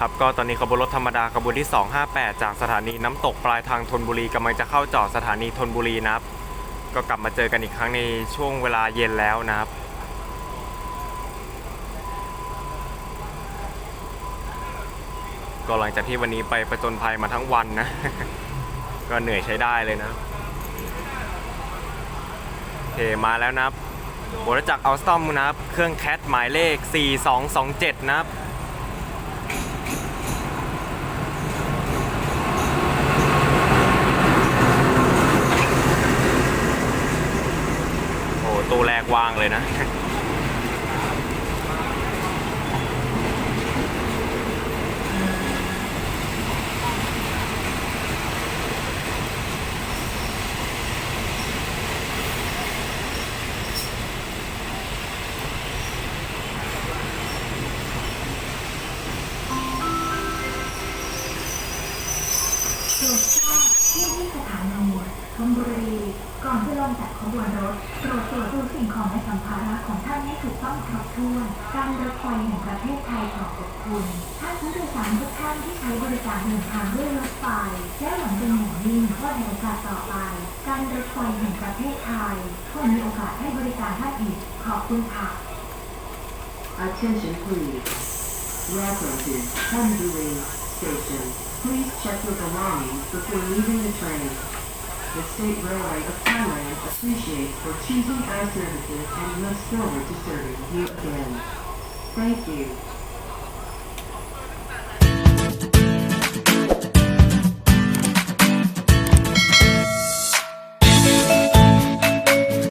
ครับก็ตอนนี้ขบวนรถธรรมดาขบวนที่ 258 จากสถานีน้ำตกปลายทางธนบุรีกำลังจะเข้าจอดสถานีธนบุรีนะครับ ก็กลับมาเจอกันอีกครั้งในช่วงเวลาเย็นแล้วนะครับก็หลังจากที่วันนี้ไปประจนภัยมาทั้งวันนะ ก็เหนื่อยใช้ได้เลยนะโอเคมาแล้วนะครับบริจักรอัลสตอมนะครับ เครื่องแคทหมายเลข 4227 นะครับ แรกว่างเลยนะ โปรดทราบที่ที่สถา ธนบุรีก่อนจะลงจากขบวนรถโปรดตรวจดูสิ่งของและสัมภาระของท่านให้ถูกต้องครบถ้วนการรถไฟแห่งประเทศไทยขอขอบคุณท่านผู้โดยสารทุกท่านที่ใช้บริการเดินทางด้วยรถไฟและหวังเป็นอย่างยิ่งว่าในโอกาสต่อไป การรถไฟแห่งประเทศไทยคงมีโอกาสให้บริการท่านอีกขอบคุณค่ะ Attention please. Welcome to Thunbury Station. Please check your belongings before leaving the train. The State Railway of Thailand appreciates for choosing our services and looks forward to serving you again. Thank you.